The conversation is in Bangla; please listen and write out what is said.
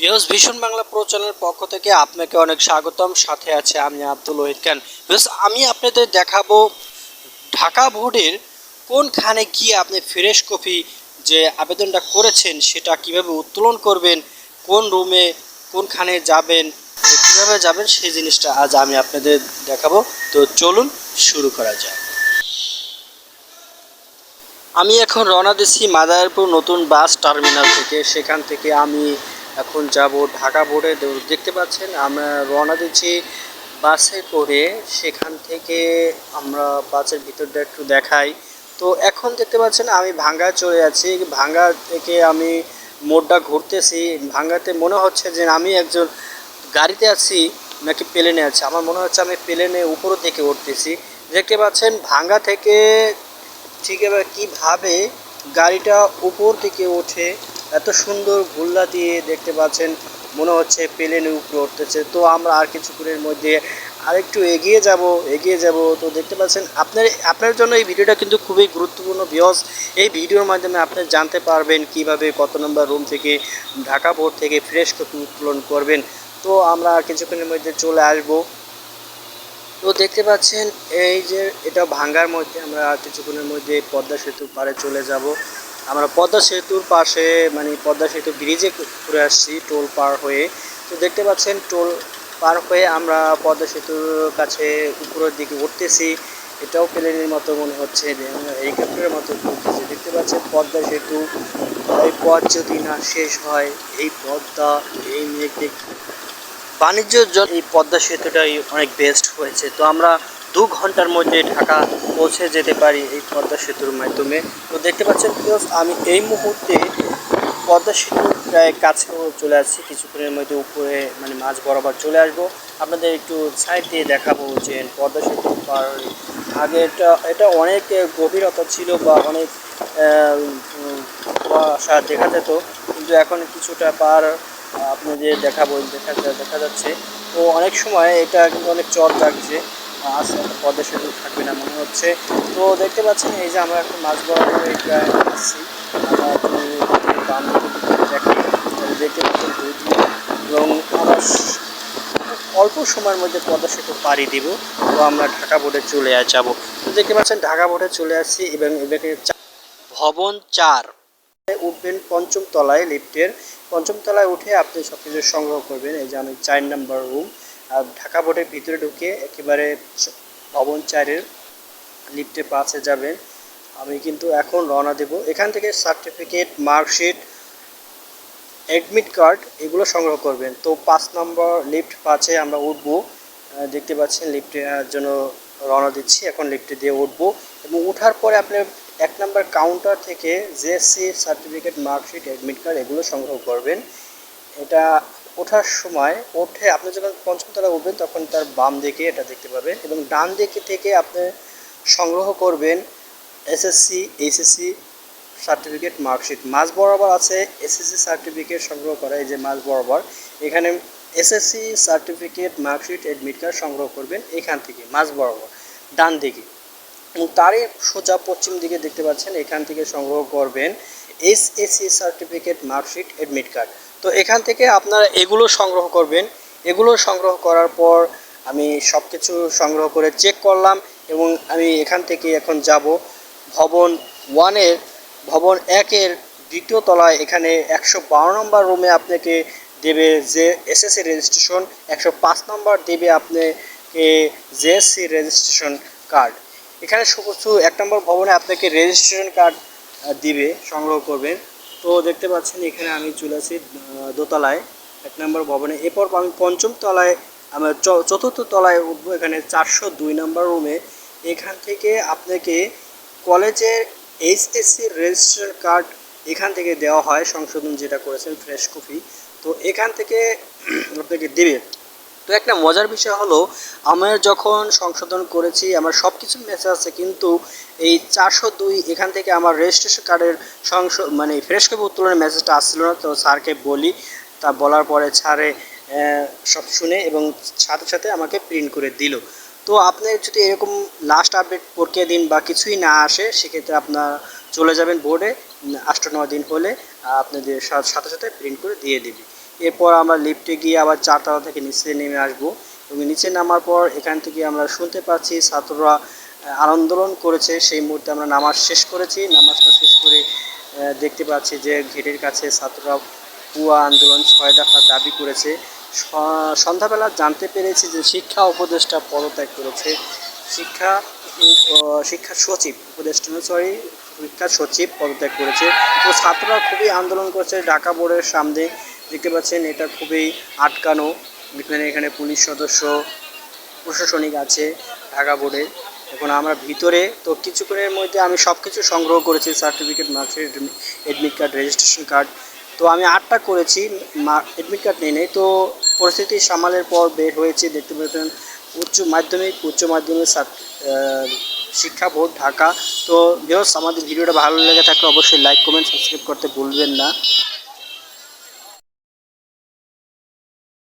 বিয়স ভীষণ বাংলা প্রচারের পক্ষ থেকে আপনাকে অনেক স্বাগতম। সাথে আছে আমি আব্দুল ওহিদ খান। বিয়স আমি আপনাদের দেখাবো ঢাকা বোর্ডের কোনখানে গিয়ে আপনি ফ্রেশ কপি যে আবেদনটা করেছেন, সেটা কীভাবে উত্তোলন করবেন, কোন রুমে কোনখানে যাবেন, কীভাবে যাবেন, সেই জিনিসটা আজ আমি আপনাদের দেখাবো। তো চলুন শুরু করা যায় আমি এখন রওনা দিচ্ছি মাদারপুর নতুন বাস টার্মিনাল থেকে। সেখান থেকে আমি এখন যাব ঢাকা বোর্ডে। দেখতে পাচ্ছেন, আমরা রওনা দিচ্ছি বাসে করে। সেখান থেকে আমরা বাসের ভিতরটা একটু দেখাই। তো এখন দেখতে পাচ্ছেন, আমি ভাঙ্গা চলে যাচ্ছি। ভাঙ্গা থেকে আমি মোড়টা ঘুরতেছি। ভাঙ্গাতে মনে হচ্ছে যে আমি একজন গাড়িতে আছি, নাকি প্লেনে আছি। আমার মনে হচ্ছে আমি প্লেনে উপর থেকে উঠতেছি। দেখতে পাচ্ছেন, ভাঙ্গা থেকে ঠিক কীভাবে গাড়িটা উপর থেকে ওঠে এত সুন্দর গুল্লা দিয়ে দেখতে পাচ্ছেন, মনে হচ্ছে প্লেনের উপরে উঠতেছে। তো আমরা আর কিছুক্ষণের মধ্যে আরেকটু এগিয়ে যাব এগিয়ে যাব। তো দেখতে পাচ্ছেন, আপনার আপনার জন্য এই ভিডিওটা কিন্তু খুবই গুরুত্বপূর্ণ বিকজ এই ভিডিওর মাধ্যমে আপনি জানতে পারবেন কীভাবে কত নম্বর রুম থেকে ঢাকা বোর্ড থেকে ফ্রেশ কপি উত্তোলন করবেন। তো আমরা কিছুক্ষণের মধ্যে চলে আসব। তো দেখতে পাচ্ছেন, এই যে এটা ভাঙ্গার মধ্যে আমরা কিছুক্ষণের মধ্যে পদ্মা সেতুর পাড়ে চলে যাব। আমরা পদ্মা সেতুর পাশে মানে পদ্মা সেতু ব্রিজে ঘুরে আসছি, টোল পার হয়ে। তো দেখতে পাচ্ছেন, টোল পার হয়ে আমরা পদ্মা সেতুর কাছে উপরের দিকে উঠতেছি। এটাও প্লেনের মতো মনে হচ্ছে হেলিকপ্টারের মতো ঘুরতেছি। দেখতে পাচ্ছেন, পদ্মা সেতু এই পথ যদি না শেষ হয়, এই পদ্মা, এই মেঘ বাণিজ্যের জন্য এই পদ্মা সেতুটাই অনেক বেস্ট হয়েছে। তো আমরা দু ঘণ্টার মধ্যে ঢাকা পৌঁছে যেতে পারি এই পদ্মা সেতুর মাধ্যমে। তো দেখতে পাচ্ছেন আমি এই মুহূর্তে পদ্মা সেতুর প্রায় কাছেও চলে আসছি, কিছুক্ষণের মধ্যে উপরে মানে মাঝ বরাবর চলে আসব। আপনাদের একটু সাইড দিয়ে দেখাবো যে পদ্মা সেতু পার আগে এটা এটা অনেক গভীরতা ছিল বা অনেক দেখা যেত, কিন্তু এখন কিছুটা পার আপনাদের দেখাবো, দেখা দেখা যাচ্ছে। তো অনেক সময় এটা কিন্তু অনেক চর লাগছে। আসলে পদ্মা সেতু থাকবে না মনে হচ্ছে। তো দেখতে পাচ্ছেন, এই যে আমরা এখন মাছ বরাবর এই আসছি। একটু দেখতে পাচ্ছেন এবং আমরা অল্প সময়ের মধ্যে পদ্মা সেতু পাড়ি দিব। তো আমরা ঢাকা বোর্ডে চলে যাব। তো দেখতে পাচ্ছেন, ঢাকা বোর্ডে চলে আসছি এবং এবারে ভবন চার। উঠবেন পঞ্চম তলায় লিফটের। পঞ্চম তলায় উঠে আপনি সব কিছু সংগ্রহ করবেন। এই যে আমি চার নাম্বার রুম। ঢাকা বোর্ডের ভিতরে ঢুকে একেবারে ভবন চারের লিফটে পাশে যাবেন আমি কিন্তু এখন রওনা দেব। এখান থেকে সার্টিফিকেট, মার্কশিট, অ্যাডমিট কার্ড এগুলো সংগ্রহ করবেন। তো পাঁচ নম্বর লিফট পাঁচে আমরা উঠবো। দেখতে পাচ্ছেন লিফটের জন্য রওনা দিচ্ছি। এখন লিফটে দিয়ে উঠবো। এবং ওঠার পরে আপনি এক নম্বর কাউন্টার থেকে GSC certificate, marksheet, admit card এগুলো সংগ্রহ করবেন। এটা ওঠার সময় ওঠে, আপনি যখন পঞ্চম তলা উঠবেন তখন তার বাম দিকে এটা দেখতে পাবেন এবং ডান দিকে থেকে আপনি সংগ্রহ করবেন এসএসসি এইচএসসি সার্টিফিকেট মার্কশিট মাঝ বরাবর আছে এসএসসি সার্টিফিকেট সংগ্রহ করা, এই যে মাঝ বরাবর। এখানে SSC certificate marksheet admit card সংগ্রহ করবেন এখান থেকে, মাঝ বরাবর, ডান দিকে। এবং তারই সোজা পশ্চিম দিকে দেখতে পাচ্ছেন, এখান থেকে সংগ্রহ করবেন SSC certificate marksheet admit card তো এখান থেকে আপনারা এগুলো সংগ্রহ করবেন। এগুলো সংগ্রহ করার পর আমি সব কিছু সংগ্রহ করে চেক করলাম এবং আমি এখান থেকে এখন যাব ভবন ওয়ানের ভবন একের দ্বিতীয় তলায় এখানে একশো বারো নম্বর রুমে আপনাকে দেবে যে এসএসসি রেজিস্ট্রেশন একশো পাঁচ নম্বর দেবে আপনাকে জেএসসি রেজিস্ট্রেশন কার্ড এখানে কিছু এক নম্বর ভবনে আপনাকে রেজিস্ট্রেশন কার্ড দিবে, সংগ্রহ করবেন। তো দেখতে পাচ্ছেন, এখানে আমি চলে আসি দোতলায়, এক নম্বর ভবনে। এরপর আমি পঞ্চম তলায়, আমার চতুর্থ তলায় উঠবো, এখানে চারশো দুই নম্বর রুমে। এখান থেকে আপনাকে কলেজের এইচএসসি রেজিস্ট্রেশন কার্ড এখান থেকে দেওয়া হয়, সংশোধন যেটা করেছেন, ফ্রেশ কফি তো এখান থেকে আপনাকে দেবে। তো একটা মজার বিষয় হলো আমার যখন সংশোধন করেছি আমার সব কিছু মেসেজ আছে কিন্তু এই চারশো দুই এখান থেকে আমার রেজিস্ট্রেশন কার্ডের সংশ মানে ফ্রেশ কপি উত্তোলনের মেসেজটা আসছিল না তো স্যারকে বলি। তা বলার পরে আহ, সব শুনে এবং সাথে সাথে আমাকে প্রিন্ট করে দিল। তো আপনি যদি এরকম লাস্ট আপডেট প্রক্রিয়া দিন বা কিছুই না আসে সেক্ষেত্রে আপনার চলে যাবেন বোর্ডে আষ্ট নয় দিন হলে আপনাদের সাথে সাথে প্রিন্ট করে দিয়ে দিবে। এরপর আমরা লিফটে গিয়ে আবার চারতলা থেকে নিচে নেমে আসব। এবং নিচে নামার পর এখান থেকে আমরা শুনতে পাচ্ছি ছাত্ররা আন্দোলন করেছে। সেই মুহূর্তে আমরা নামাজ শেষ করেছি। নামাজটা শেষ করে দেখতে পাচ্ছি যে গেটের কাছে ছাত্ররা পুয়া আন্দোলন ছয় দফা দাবি করেছে। সন্ধ্যাবেলা জানতে পেরেছি যে শিক্ষা উপদেষ্টা পদত্যাগ করেছে। শিক্ষা শিক্ষা সচিব, উপদেষ্টা সরি শিক্ষা সচিব পদত্যাগ করেছে। তো ছাত্ররা খুবই আন্দোলন করছে। ঢাকা বোর্ডের সামনে দেখতে পাচ্ছেন, এটা খুবই আটকানো। এখানে এখানে পুলিশ সদস্য, প্রশাসনিক আছে ঢাকা বোর্ডে। এখন আমরা ভিতরে, তো কিছুক্ষণের মধ্যে আমি সব কিছু সংগ্রহ করেছি certificate marksheet admit card registration card তো আমি আটটা করেছি এডমিট কার্ড নিয়ে নেই। তো পরিস্থিতি সামালের পর বের হয়েছে, দেখতে পাচ্ছেন, উচ্চ মাধ্যমিক উচ্চ মাধ্যমিক শিক্ষা বোর্ড ঢাকা। তো ভিউস আমাদের ভিডিওটা ভালো লেগে থাকলে অবশ্যই লাইক কমেন্ট সাবস্ক্রাইব করতে ভুলবেন না।